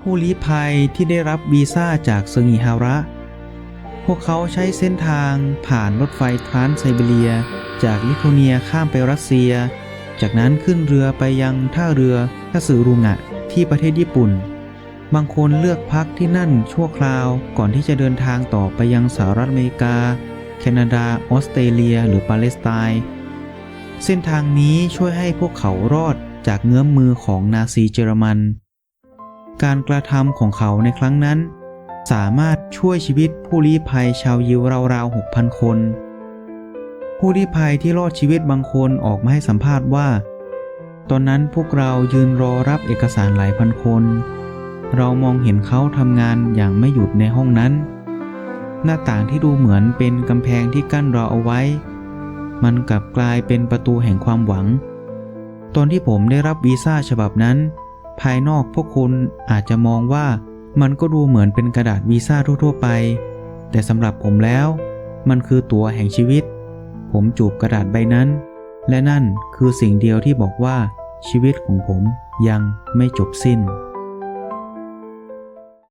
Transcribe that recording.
ผู้ลี้ภัยที่ได้รับวีซ่าจากเซงิฮาระ พวกเขาใช้เส้นทางผ่านรถไฟทรานไซบีเรีย จากลิทัวเนียข้ามไปรัสเซีย จากนั้นขึ้นเรือไปยังท่าเรือคาสึรุงะที่ประเทศญี่ปุ่น บางคนเลือกพักที่นั่นชั่วคราวก่อนที่จะเดินทางต่อไปยังสหรัฐอเมริกา แคนาดา ออสเตรเลีย หรือปาเลสไตน์เส้นทางนี้ช่วยให้พวกเขารอดจากเงื้อมมือของนาซีเยอรมัน การกระทำของเขาในครั้งนั้น สามารถช่วยชีวิตผู้ลี้ภัยชาวยิวราวๆ 6,000 คน ผู้ลี้ภัยที่รอดชีวิตบางคนออกมาให้สัมภาษณ์ว่า ตอนนั้นพวกเรายืนรอรับเอกสารหลายพันคน เรามองเห็นเขาทำงานอย่างไม่หยุดในห้องนั้น หน้าต่างที่ดูเหมือนเป็นกำแพงที่กั้นเราเอาไว้ มันกลับกลายเป็นประตูแห่งความหวัง ตอนที่ผมได้รับวีซ่าฉบับนั้น ภายนอกพวกคุณอาจจะมองว่ามันก็ดูเหมือนเป็นกระดาษวีซ่าทั่วๆไป แต่สำหรับผมแล้ว มันคือตั๋วแห่งชีวิต ผมจูบกระดาษใบนั้น และนั่นคือสิ่งเดียวที่บอกว่าชีวิตของผมยังไม่จบสิ้น